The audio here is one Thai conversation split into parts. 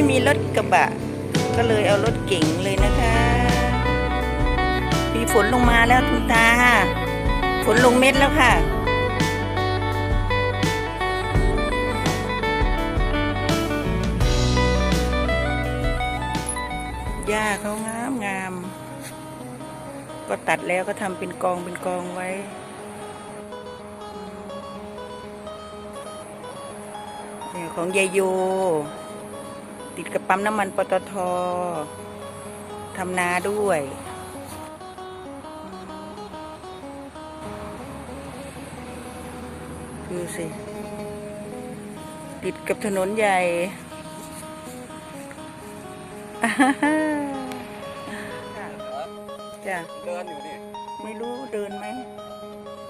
ไม่มีรถกระบะ ก็เลยเอารถเก๋งเลยนะคะ มีฝนลงมาแล้วคุณตา ฝนลงเม็ดแล้วค่ะหญ้าเขางามงาม ก็ตัดแล้วก็ทำเป็นกองเป็นกองไว้ของยายโย ติดกับปั๊มน้ำมันปตททำนาด้วยคือสิ ติดกับถนนใหญ่จ้ะเดินอยู่นี่ไม่รู้เดินไหมตาม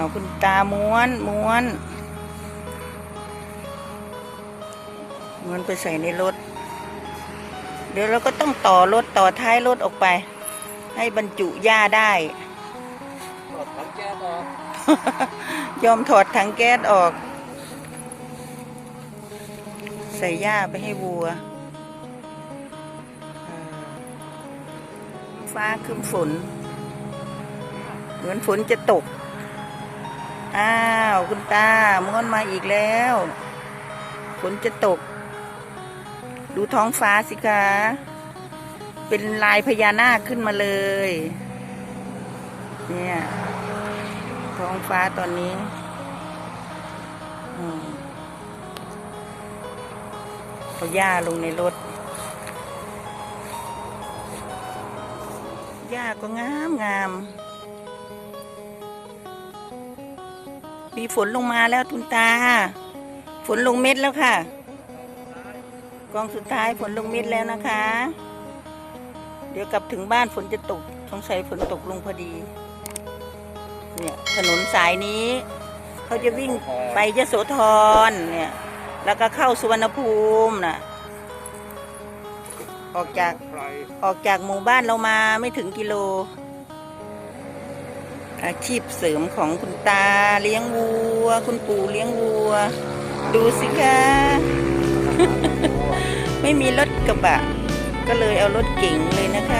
าวคุณตาม้วนม้วน ม้วนไปใส่ในรถ เดี๋ยวเราก็ต้องต่อรถต่อท้ายรถออกไป ให้บรรจุหญ้าได้ยอมถอดถังแก๊สออก ใส่หญ้าไปให้วัว ฟ้าครึ้มฝน เหมือนฝนจะตก อ้าวคุณตาม้วนมาอีกแล้วฝนจะตก ดูท้องฟ้าสิคะ เป็นลายพญานาคขึ้นมาเลย เนี่ย ท้องฟ้าตอนนี้อืมเอาหญ้าลงในรถหญ้าก็งามงาม มีฝนลงมาแล้วทุนตา ฝนลงเม็ดแล้วค่ะ กองสุดท้ายฝนลงเม็ดแล้วนะคะ เดี๋ยวกลับถึงบ้านฝนจะตกสงสัยฝนตกลงพอดี เนี่ยถนนสายนี้ เขาจะวิ่งไปยโสธรเนี่ย แล้วก็เข้าสุวรรณภูมิน่ะ ออกจากออกจากหมู่บ้านเรามาไม่ถึงกิโล อาชีพเสริมของคุณตาเลี้ยงวัว คุณปู่เลี้ยงวัว ดูสิคะไม่มีรถกระบะ ก็เลยเอารถเก๋งเลยนะคะ